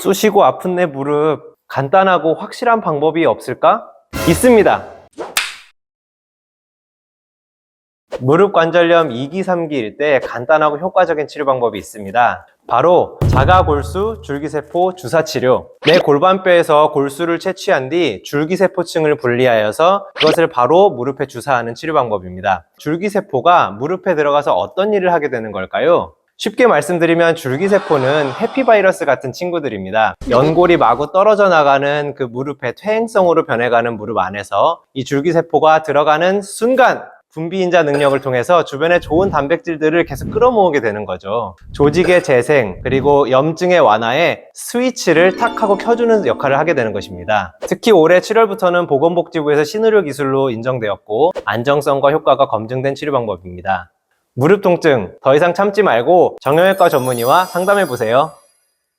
쑤시고 아픈 내 무릎 간단하고 확실한 방법이 없을까? 있습니다. 무릎 관절염 2기, 3기일 때 간단하고 효과적인 치료 방법이 있습니다. 바로 자가골수, 줄기세포, 주사치료. 내 골반뼈에서 골수를 채취한 뒤 줄기세포층을 분리하여서 그것을 바로 무릎에 주사하는 치료 방법입니다. 줄기세포가 무릎에 들어가서 어떤 일을 하게 되는 걸까요? 쉽게 말씀드리면 줄기세포는 해피바이러스 같은 친구들입니다. 연골이 마구 떨어져 나가는 그 무릎의 퇴행성으로 변해가는 무릎 안에서 이 줄기세포가 들어가는 순간 분비인자 능력을 통해서 주변에 좋은 단백질들을 계속 끌어모으게 되는 거죠. 조직의 재생, 그리고 염증의 완화에 스위치를 탁 하고 켜주는 역할을 하게 되는 것입니다. 특히 올해 7월부터는 보건복지부에서 신의료 기술로 인정되었고, 안정성과 효과가 검증된 치료 방법입니다. 무릎 통증, 더 이상 참지 말고 정형외과 전문의와 상담해 보세요.